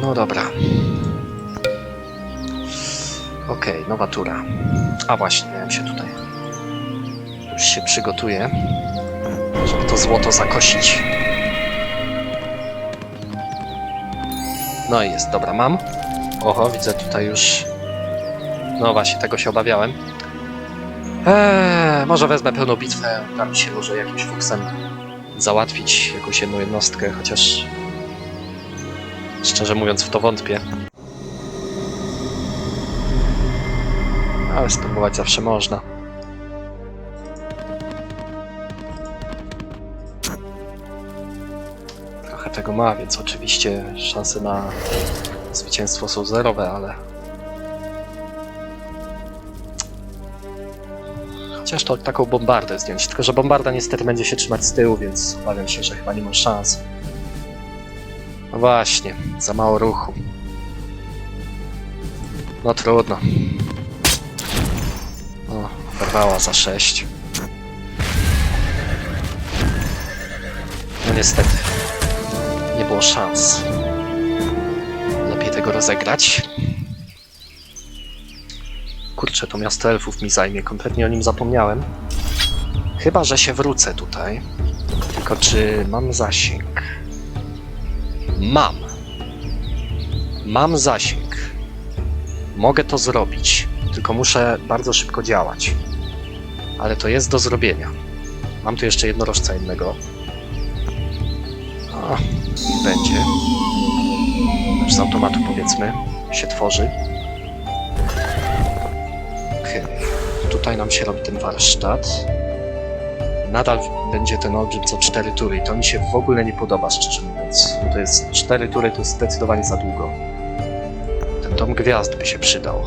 No dobra. Okej, nowa tura. A właśnie, miałem się tutaj. Już się przygotuję, żeby to złoto zakosić. No i jest, dobra, mam. Oho, widzę tutaj już. No właśnie, tego się obawiałem. Eee, może wezmę pełną bitwę, da mi się może jakimś fuksem załatwić jakąś jedną jednostkę, chociaż szczerze mówiąc w to wątpię. Ale spróbować zawsze można. Trochę tego ma, więc oczywiście szanse na zwycięstwo są zerowe, ale Chociaż to taką bombardę zdjąć, tylko że bombarda niestety będzie się trzymać z tyłu, więc obawiam się, że chyba nie ma szans. No właśnie, za mało ruchu. No trudno. O, porwała za 6. No niestety, nie było szans. Lepiej tego rozegrać. Kurczę, to miasto elfów mi zajmie, kompletnie o nim zapomniałem. Chyba, że się wrócę tutaj. Tylko czy mam zasięg? Mam. Mam zasięg. Mogę to zrobić, tylko muszę bardzo szybko działać. Ale to jest do zrobienia. Mam tu jeszcze jednorożca innego. A, będzie. Z automatu powiedzmy się tworzy. Okej. Tutaj nam się robi ten warsztat. Nadal będzie ten olbrzym co 4 tury i to mi się w ogóle nie podoba, szczerze mówiąc. To jest 4 tury, to jest zdecydowanie za długo. Ten dom gwiazd by się przydał.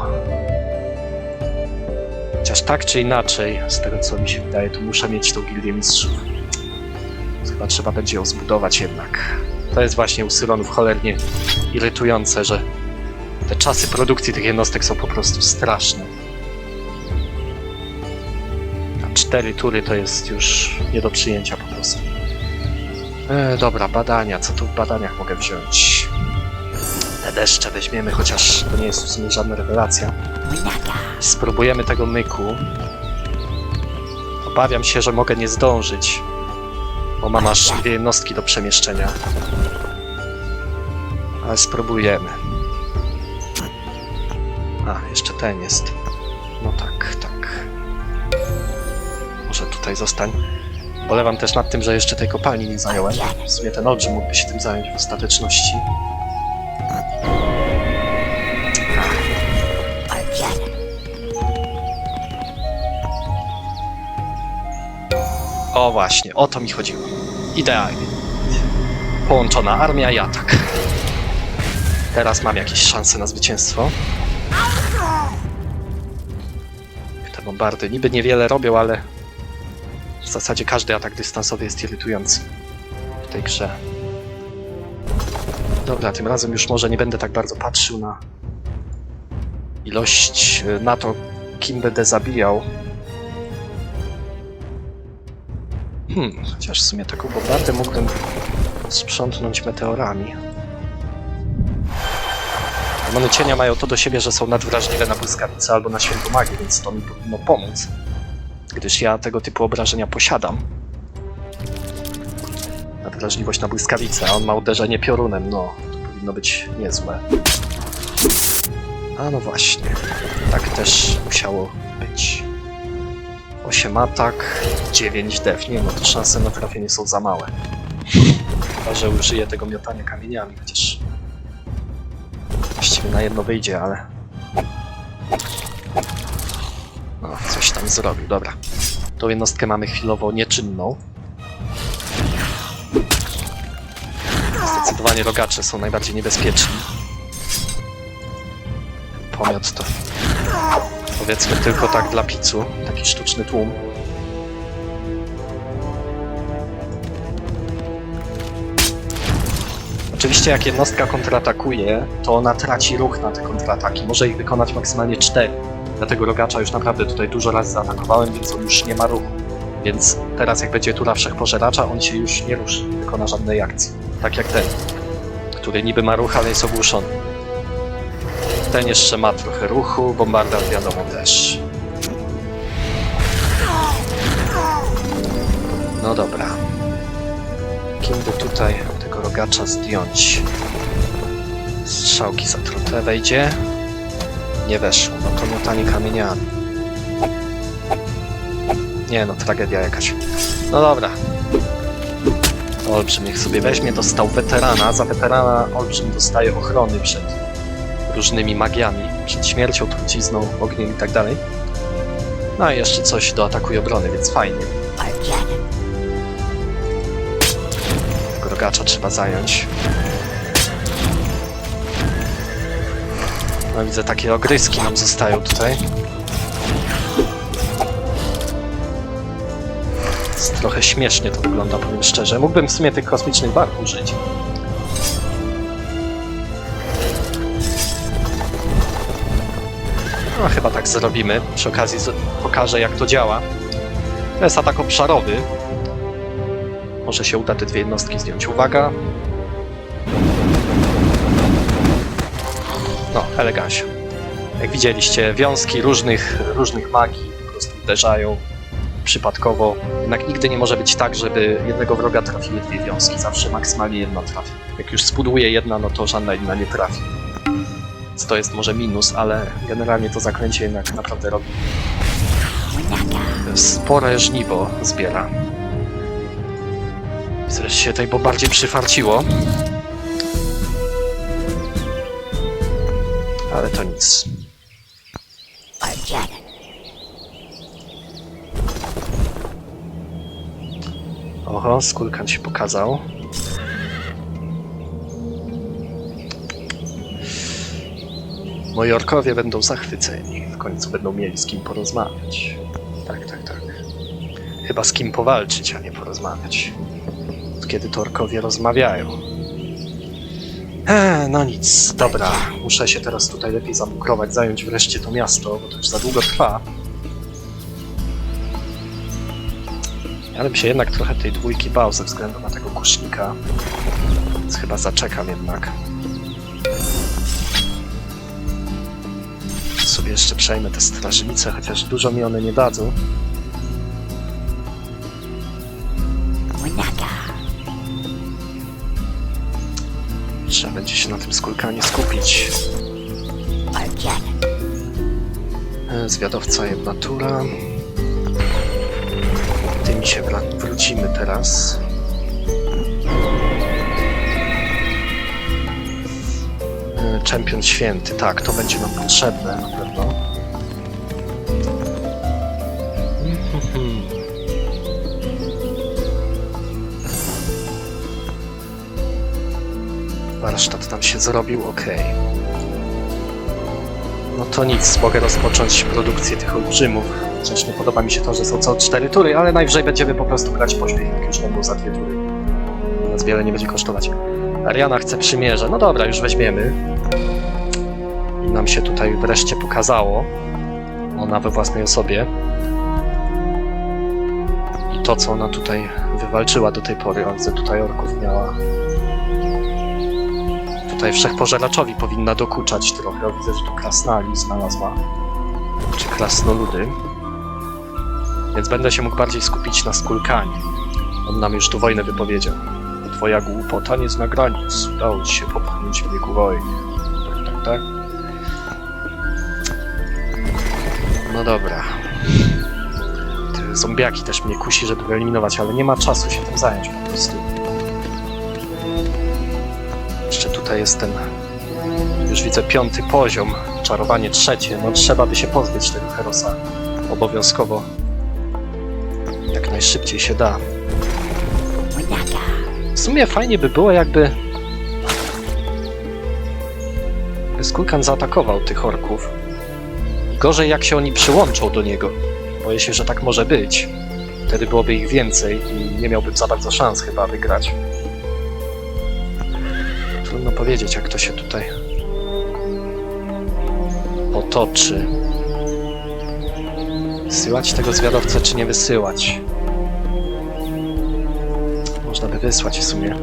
Chociaż tak czy inaczej, z tego co mi się wydaje, to muszę mieć tą gildię mistrzów. Chyba trzeba będzie ją zbudować jednak. To jest właśnie u Syronów cholernie irytujące, że te czasy produkcji tych jednostek są po prostu straszne. Cztery tury to jest już nie do przyjęcia po prostu. E, dobra, badania. Co tu w badaniach mogę wziąć? Te deszcze weźmiemy, chociaż to nie jest w sumie żadna rewelacja. Spróbujemy tego myku. Obawiam się, że mogę nie zdążyć, bo mam aż dwie jednostki do przemieszczenia. Ale spróbujemy. A, jeszcze ten jest. No tak, tak. Tutaj zostań. Bolewam też nad tym, że jeszcze tej kopalni nie zająłem. W sumie ten olbrzym mógłby się tym zająć w ostateczności. O właśnie, o to mi chodziło. Idealnie. Połączona armia i atak. Teraz mam jakieś szanse na zwycięstwo. Te bombardy niby niewiele robią, ale w zasadzie każdy atak dystansowy jest irytujący w tej grze. Dobra, tym razem już może nie będę tak bardzo patrzył na ilość, y, na to, kim będę zabijał. Hmm, chociaż w sumie taką bombardę mógłbym sprzątnąć meteorami. Demony cienia mają to do siebie, że są nadwrażliwe na błyskawice albo na świętą magię, więc to mi powinno pomóc. Gdyż ja tego typu obrażenia posiadam. Nadwrażliwość na błyskawice, a on ma uderzenie piorunem, no to powinno być niezłe. A no właśnie, tak też musiało być. 8 atak, 9 def. Nie no, to szanse na trafienie są za małe. Chyba, że użyję tego miotania kamieniami, chociaż właściwie na jedno wyjdzie, ale... No, coś tam zrobił, dobra. Tą jednostkę mamy chwilowo nieczynną. Zdecydowanie rogacze są najbardziej niebezpieczni. Pomiot to powiedzmy tylko tak dla picu, taki sztuczny tłum. Oczywiście jak jednostka kontratakuje, to ona traci ruch na te kontrataki. Może ich wykonać maksymalnie 4. Dlatego rogacza już naprawdę tutaj dużo razy zaatakowałem, więc on już nie ma ruchu. Więc teraz jak będzie tura wszechpożeracza, on się już nie ruszy, wykona żadnej akcji. Tak jak ten, który niby ma ruch, ale jest ogłuszony. Ten jeszcze ma trochę ruchu, bombardant wiadomo też. No dobra. Kim by tutaj tego rogacza zdjąć? Strzałki zatrute wejdzie. Nie weszło, no to miotanie kamieniami. Nie no, tragedia jakaś. No dobra. Olbrzym niech sobie weźmie, dostał weterana. Za weterana Olbrzym dostaje ochrony przed różnymi magiami, przed śmiercią, trucizną, ogniem i tak dalej. No i jeszcze coś do ataku i obrony, więc fajnie. Tego rogacza trzeba zająć. Widzę, takie ogryski nam zostają tutaj. Jest trochę śmiesznie to wygląda, powiem szczerze. Mógłbym w sumie tych kosmicznych barw użyć. No chyba tak zrobimy. Przy okazji pokażę jak to działa. To jest atak obszarowy. Może się uda te dwie jednostki zdjąć. Uwaga. Elegancja. Jak widzieliście, wiązki różnych, różnych magii po prostu uderzają przypadkowo. Jednak nigdy nie może być tak, żeby jednego wroga trafiły dwie wiązki. Zawsze maksymalnie jedna trafi. Jak już spuduje jedna, no to żadna inna nie trafi. Więc to jest może minus, ale generalnie to zaklęcie jednak naprawdę robi spore żniwo zbiera. Że się tutaj bo bardziej przyfarciło. Ale to nic. Oho, skulkan się pokazał. Moi orkowie będą zachwyceni. W końcu będą mieli z kim porozmawiać. Tak, tak, tak. Chyba z kim powalczyć, a nie porozmawiać. Kiedy to orkowie rozmawiają. Eee, no nic, dobra. Muszę się teraz tutaj lepiej zamukrować, zająć wreszcie to miasto, bo to już za długo trwa. Ja bym się jednak trochę tej dwójki bał ze względu na tego kusznika. Więc chyba zaczekam jednak. Sobie jeszcze przejmę te strażnice, chociaż dużo mi one nie dadzą. Się na tym skulkanie skupić. E, Zwiadowca jedna tura. Tymi się wrócimy teraz. E, Czempion święty, tak, to będzie nam potrzebne na pewno. Warsztat tam się zrobił, ok. No to nic, mogę rozpocząć produkcję tych olbrzymów. Chociaż nie podoba mi się to, że są co cztery tury, ale najwyżej będziemy po prostu grać pośpiech, jak już będą za dwie tury. Nas wiele nie będzie kosztować. Ariana chce przymierze. No dobra, już weźmiemy. I nam się tutaj wreszcie pokazało. Ona we własnej osobie. I to, co ona tutaj wywalczyła do tej pory. O, widzę, tutaj orków miała. Tutaj wszechpożeraczowi powinna dokuczać trochę. Widzę, że tu krasnali znalazła. Czy krasnoludy. Więc będę się mógł bardziej skupić na skulkanie. On nam już tu wojnę wypowiedział. Twoja głupota nie zna granic. Udało ci się popchnąć w biegu wojny. Tak, tak, tak. No dobra. Te zombiaki też mnie kusi, żeby wyeliminować, ale nie ma czasu się tym zająć po prostu. Tutaj jest ten... Już widzę piąty poziom, czarowanie trzecie. No trzeba by się pozbyć tego Herosa. Obowiązkowo. Jak najszybciej się da. W sumie fajnie by było, jakby. Skulkan zaatakował tych orków. Gorzej, jak się oni przyłączą do niego. Boję się, że tak może być. Wtedy byłoby ich więcej i nie miałbym za bardzo szans chyba wygrać. Powiedzieć, jak to się tutaj potoczy. Wysyłać tego zwiadowcę, czy nie wysyłać? Można by wysłać w sumie.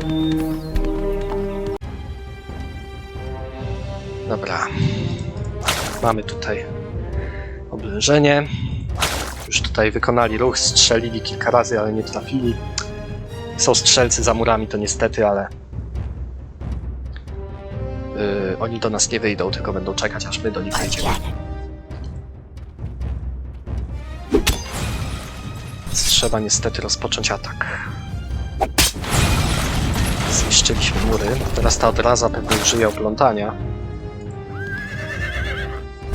Dobra. Mamy tutaj oblężenie. Już tutaj wykonali ruch, strzelili kilka razy, ale nie trafili. Są strzelcy za murami, to niestety, ale oni do nas nie wyjdą, tylko będą czekać, aż my do nich wejdziemy. Więc trzeba niestety rozpocząć atak. Zniszczyliśmy mury. Teraz ta odraza pewnie użyje oplątania.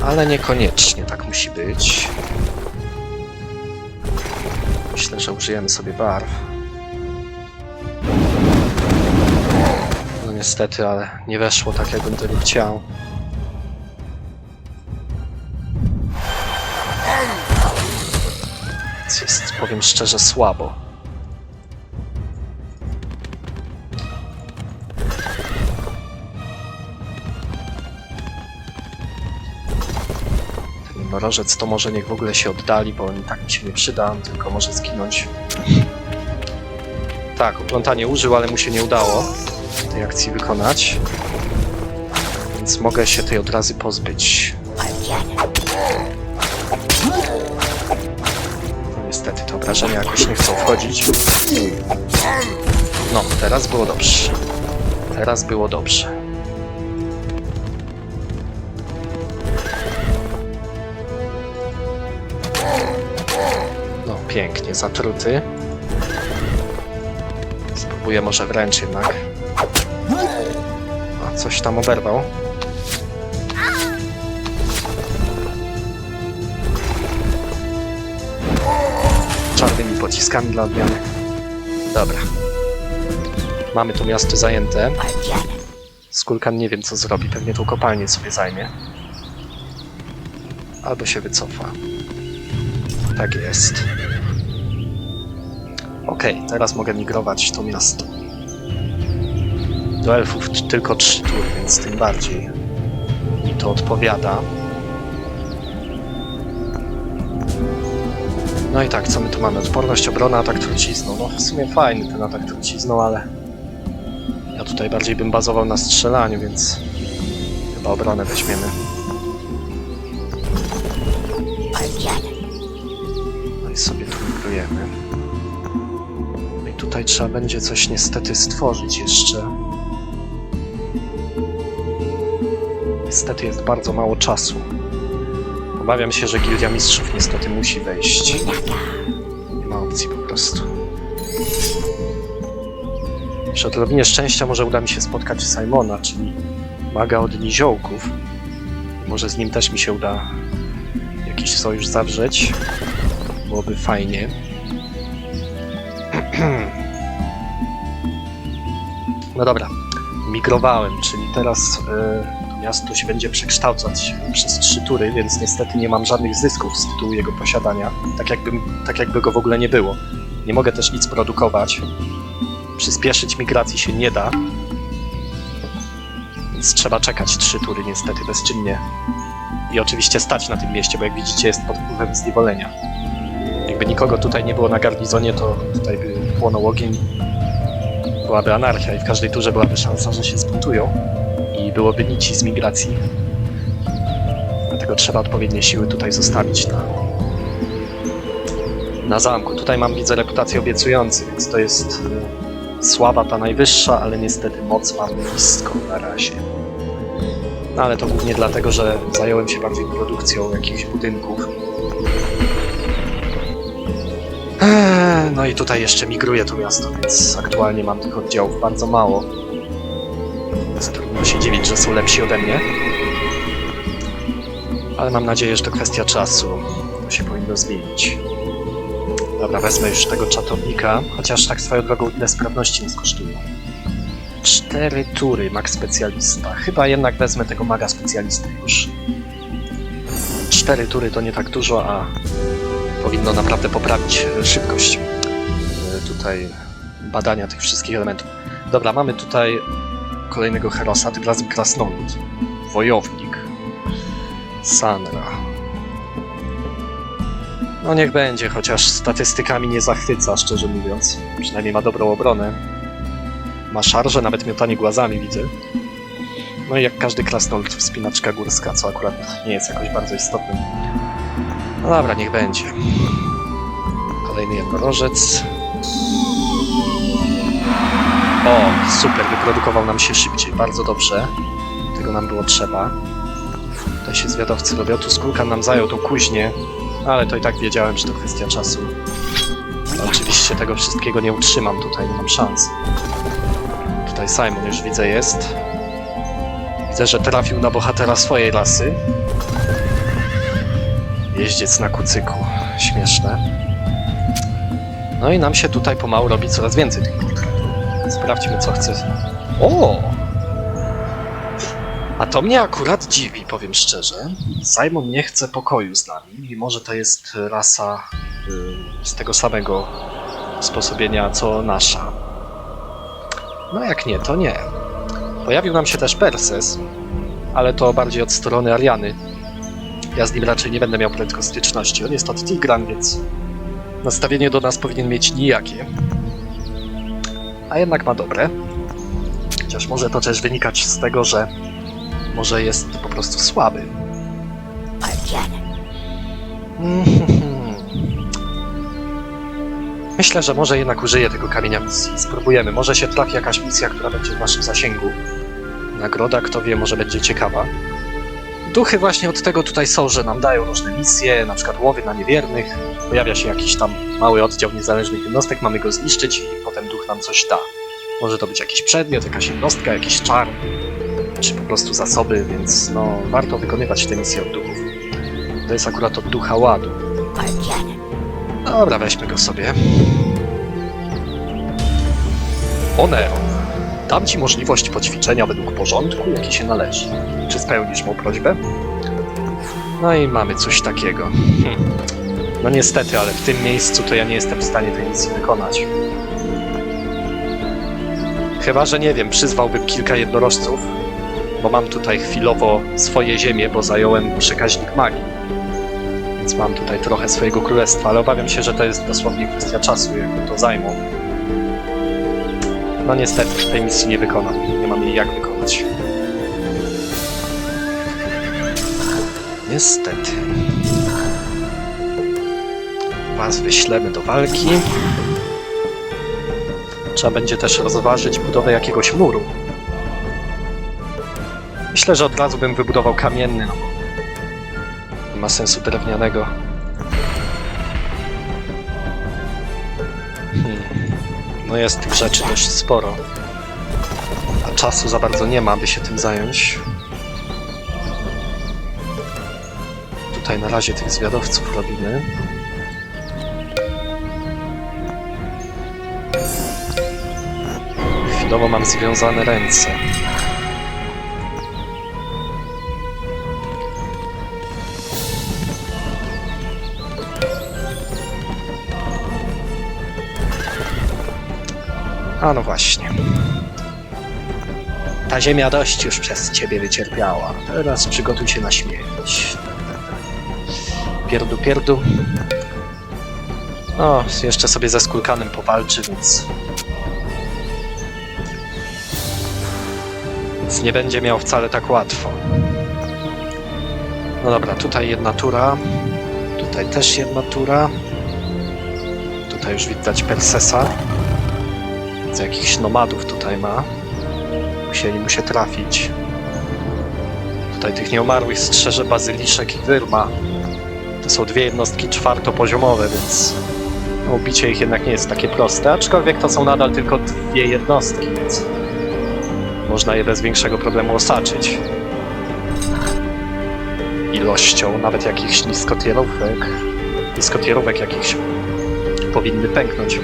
Ale niekoniecznie tak musi być. Myślę, że użyjemy sobie barw. Niestety, ale nie weszło tak, jakbym tego chciał. Jest, powiem szczerze, słabo. Ten mrożec to może niech w ogóle się oddali, bo on tak mi się nie przyda, tylko może zginąć. Tak, oplątanie użył, ale mu się nie udało tej akcji wykonać. Więc mogę się tej odrazy pozbyć. No niestety te obrażenia jakoś nie chcą wchodzić. No, teraz było dobrze. Teraz było dobrze. No, pięknie, zatruty. Spróbuję może wręcz jednak. Coś tam oberwał. Czarnymi pociskami dla odmiany. Dobra. Mamy to miasto zajęte. Skulkan nie wiem co zrobi, pewnie tą kopalnię sobie zajmie. Albo się wycofa. Tak jest. Okej, teraz mogę migrować to miasto. Do elfów tylko trzy tury, więc tym bardziej mi to odpowiada. No i tak, co my tu mamy? Odporność, obrona, atak trucizną. No w sumie fajny ten atak trucizną, ale ja tutaj bardziej bym bazował na strzelaniu, więc chyba obronę weźmiemy. No i sobie tu migrujemy. No i tutaj trzeba będzie coś niestety stworzyć jeszcze. Niestety jest bardzo mało czasu. Obawiam się, że Gildia Mistrzów niestety musi wejść. Nie ma opcji po prostu. Przy odrobinie szczęścia może uda mi się spotkać Simona, czyli maga od niziołków. Może z nim też mi się uda jakiś sojusz zawrzeć. Byłoby fajnie. No dobra, migrowałem, czyli teraz y, to miasto się będzie przekształcać przez trzy tury, więc niestety nie mam żadnych zysków z tytułu jego posiadania, tak, jakbym, tak jakby go w ogóle nie było. Nie mogę też nic produkować. Przyspieszyć migracji się nie da, więc trzeba czekać trzy tury niestety bezczynnie. I oczywiście stać na tym mieście, bo jak widzicie jest pod wpływem zniewolenia. Jakby nikogo tutaj nie było na garnizonie, to tutaj by płonął ogień, byłaby anarchia i w każdej turze byłaby szansa, że się zbuntują byłoby nici z migracji. Dlatego trzeba odpowiednie siły tutaj zostawić na, na zamku. Tutaj mam, widzę, reputację obiecujący, więc to jest y, sława ta najwyższa, ale niestety moc mam niską na razie. No ale to głównie dlatego, że zająłem się bardziej produkcją jakichś budynków. Eee, No i tutaj jeszcze migruję to miasto, więc aktualnie mam tych oddziałów bardzo mało. Więc trudno się dziwić, że są lepsi ode mnie. Ale mam nadzieję, że to kwestia czasu. To się powinno zmienić. Dobra, wezmę już tego czatownika, chociaż tak swoją drogą ile sprawności mi skosztuje. Cztery tury, mag specjalista. Chyba jednak wezmę tego maga specjalisty już. Cztery tury to nie tak dużo, a powinno naprawdę poprawić szybkość e, tutaj badania tych wszystkich elementów. Dobra, mamy tutaj kolejnego herosa, tym razem krasnolud. Wojownik. Sanra. No niech będzie, chociaż statystykami nie zachwyca, szczerze mówiąc. Przynajmniej ma dobrą obronę. Ma szarże, nawet miotanie głazami widzę. No i jak każdy krasnolud wspinaczka górska, co akurat nie jest jakoś bardzo istotnym. No dobra, niech będzie. Kolejny jednorożec. O, super, wyprodukował nam się szybciej, bardzo dobrze. Tego nam było trzeba. Tutaj się zwiadowcy robią, tu skórka nam zajął tą kuźnię, ale to i tak wiedziałem, że to kwestia czasu. Oczywiście tego wszystkiego nie utrzymam tutaj, nie mam szans. Tutaj Simon już widzę jest. Widzę, że trafił na bohatera swojej rasy. Jeździec na kucyku. Śmieszne. No i nam się tutaj pomału robi coraz więcej tych. Sprawdźmy, co chce. O! A to mnie akurat dziwi, powiem szczerze. Simon nie chce pokoju z nami, mimo że to jest rasa y, z tego samego sposobienia co nasza. No jak nie, to nie. Pojawił nam się też Perses, ale to bardziej od strony Ariany. Ja z nim raczej nie będę miał prędko styczności. On jest od Tigran, więc nastawienie do nas powinien mieć nijakie. A jednak ma dobre. Chociaż może to też wynikać z tego, że może jest po prostu słaby. Myślę, że może jednak użyję tego kamienia misji. Spróbujemy. Może się trafi jakaś misja, która będzie w naszym zasięgu. Nagroda, kto wie, może będzie ciekawa. Duchy właśnie od tego tutaj są, że nam dają różne misje, na przykład łowy na niewiernych. Pojawia się jakiś tam mały oddział niezależnych jednostek, mamy go zniszczyć i potem duch nam coś da. Może to być jakiś przedmiot, jakaś jednostka, jakiś czar, czy po prostu zasoby, więc no warto wykonywać te misje od duchów. To jest akurat od ducha ładu. Dobra, weźmy go sobie. Oneron. Dam ci możliwość poćwiczenia według porządku, jaki się należy. Czy spełnisz mą prośbę? No i mamy coś takiego. Hm. No niestety, ale w tym miejscu to ja nie jestem w stanie tej misji wykonać. Chyba, że nie wiem, przyzwałbym kilka jednorożców, bo mam tutaj chwilowo swoje ziemie, bo zająłem przekaźnik magii. Więc mam tutaj trochę swojego królestwa, ale obawiam się, że to jest dosłownie kwestia czasu, jak to zajmą. No niestety, tej misji nie wykonam. Nie mam jej jak wykonać. Niestety. Was wyślemy do walki. Trzeba będzie też rozważyć budowę jakiegoś muru. Myślę, że od razu bym wybudował kamienny, nie ma sensu drewnianego. Hmm. No jest tych rzeczy dość sporo. A czasu za bardzo nie ma, by się tym zająć. Tutaj na razie tych zwiadowców robimy. Chwilowo mam związane ręce. A no właśnie. Ta ziemia dość już przez ciebie wycierpiała. Teraz przygotuj się na śmierć. Pierdu, pierdu. O, jeszcze sobie ze skulkanem powalczy, więc... Więc nie będzie miał wcale tak łatwo. No dobra, tutaj jedna tura. Tutaj też jedna tura. Tutaj już widać Persesa. Widzę jakichś nomadów tutaj ma. Musieli mu się trafić. Tutaj tych nieumarłych strzeże bazyliszek i wyrma. To są dwie jednostki czwartopoziomowe, więc ubicie ich jednak nie jest takie proste, aczkolwiek to są nadal tylko dwie jednostki, więc można je bez większego problemu osaczyć. Ilością nawet jakichś niskotierówek, niskotierówek jakichś powinny pęknąć.